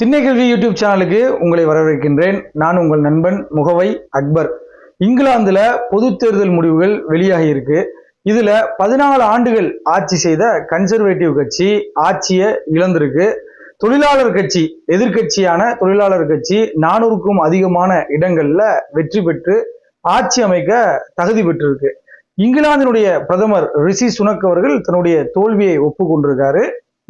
திண்ணைக்கல்வி YouTube சேனலுக்கு உங்களை வரவேற்கின்றேன். நான் உங்கள் நண்பன் முகவை அக்பர். இங்கிலாந்துல பொது தேர்தல் முடிவுகள் வெளியாகி இருக்கு இதுல பதினாலு ஆண்டுகள் ஆட்சி செய்த கன்சர்வேட்டிவ் கட்சி ஆட்சியை இழந்திருக்கு. தொழிலாளர் கட்சி எதிர்க்கட்சியான தொழிலாளர் கட்சி நானூறுக்கும் அதிகமான இடங்கள்ல வெற்றி பெற்று ஆட்சி அமைக்க தகுதி பெற்றிருக்கு. இங்கிலாந்தினுடைய பிரதமர் ரிஷி சுனக் அவர்கள் தன்னுடைய தோல்வியை ஒப்புக்கொண்டிருக்காரு.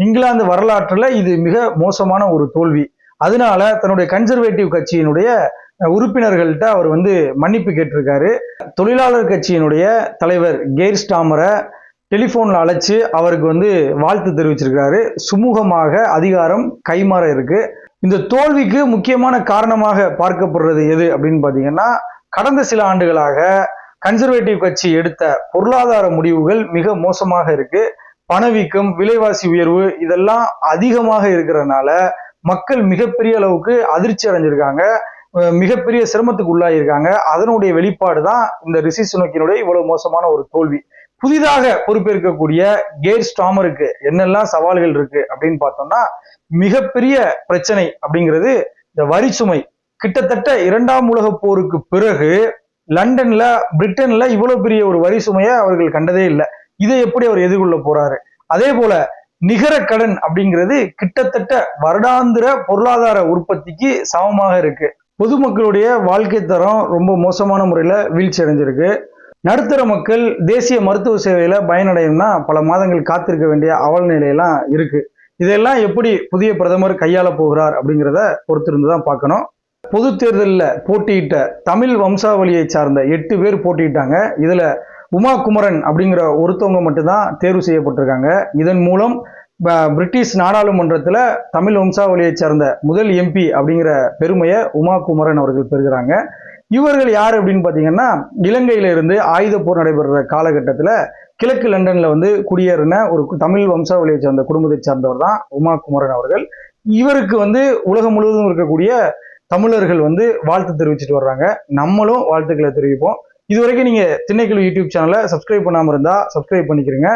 இங்கிலாந்து வரலாற்றில் இது மிக மோசமான ஒரு தோல்வி. அதனால தன்னுடைய கன்சர்வேட்டிவ் கட்சியினுடைய உறுப்பினர்கள்ட்ட அவர் வந்து மன்னிப்பு கேட்டிருக்காரு. தொழிலாளர் கட்சியினுடைய தலைவர் கெய்ர் ஸ்டாமரை டெலிஃபோனில் அழைச்சி அவருக்கு வந்து வாழ்த்து தெரிவிச்சிருக்காரு. சுமூகமாக அதிகாரம் கைமாற இருக்கு. இந்த தோல்விக்கு முக்கியமான காரணமாக பார்க்கப்படுறது எது அப்படின்னு பார்த்தீங்கன்னா கடந்த சில ஆண்டுகளாக கன்சர்வேட்டிவ் கட்சி எடுத்த பொருளாதார முடிவுகள் மிக மோசமாக இருக்குது பணவீக்கம் விலைவாசி உயர்வு இதெல்லாம் அதிகமாக இருக்கிறதுனால மக்கள் மிகப்பெரிய அளவுக்கு அதிர்ச்சி அடைஞ்சிருக்காங்க. மிகப்பெரிய சிரமத்துக்கு உள்ளாயிருக்காங்க. அதனுடைய வெளிப்பாடு தான் இந்த ரிஷி சுனக்கினுடைய இவ்வளவு மோசமான ஒரு தோல்வி. புதிதாக பொறுப்பேற்கக்கூடிய கேர் ஸ்டாமருக்கு என்னெல்லாம் சவால்கள் இருக்கு அப்படின்னு பார்த்தோம்னா மிகப்பெரிய பிரச்சனை அப்படிங்கிறது இந்த வரி சுமை. கிட்டத்தட்ட இரண்டாம் உலக போருக்கு பிறகு லண்டன்ல பிரிட்டன்ல இவ்வளவு பெரிய ஒரு வரி சுமையை அவர்கள் கண்டதே இல்லை. இதை எப்படி அவர் எதிர்கொள்ள போறாரு? அதே போல நிகர கடன் அப்படிங்கிறது கிட்டத்தட்ட வருடாந்திர பொருளாதார உற்பத்திக்கு சமமாக இருக்கு. பொதுமக்களுடைய வாழ்க்கை தரம் ரொம்ப மோசமான முறையில வீழ்ச்சி அடைஞ்சிருக்கு. நடுத்தர மக்கள் தேசிய மருத்துவ சேவையில பயனடையும்னா பல மாதங்கள் காத்திருக்க வேண்டிய அவல நிலையெல்லாம் இருக்கு. இதெல்லாம் எப்படி புதிய பிரதமர் கையாள போகிறார் அப்படிங்கிறத பொறுத்திருந்து தான் பார்க்கணும். பொது தேர்தலில் போட்டியிட்ட தமிழ் வம்சாவளியை சார்ந்த எட்டு பேர் போட்டியிட்டாங்க. இதுல உமா குமரன் அப்படிங்கிற ஒருத்தவங்க மட்டும்தான் தேர்வு செய்யப்பட்டிருக்காங்க. இதன் மூலம் ப- பிரிட்டிஷ் நாடாளுமன்றத்தில் தமிழ் வம்சாவளியை சேர்ந்த முதல் எம்பி அப்படிங்கிற பெருமையை உமா குமரன் அவர்கள் பெறுகிறாங்க. இவர்கள் யார் அப்படின்னு பார்த்தீங்கன்னா இலங்கையில இருந்து ஆயுத போர் நடைபெறுற காலகட்டத்தில் கிழக்கு லண்டன்ல வந்து குடியேறின ஒரு தமிழ் வம்சாவளியை சார்ந்த குடும்பத்தை சார்ந்தவர் தான் உமா குமரன் அவர்கள். இவருக்கு வந்து உலகம் முழுவதும் இருக்கக்கூடிய தமிழர்கள் வந்து வாழ்த்து தெரிவிச்சிட்டு வர்றாங்க. நம்மளும் வாழ்த்துக்களை தெரிவிப்போம். இது வரைக்கும் நீங்கள் திண்ணைக்குழு யூடியூப் சேனலை சப்ஸ்கிரைப் பண்ணாமல் இருந்தால் சப்ஸ்கிரைப் பண்ணிக்கிறீங்க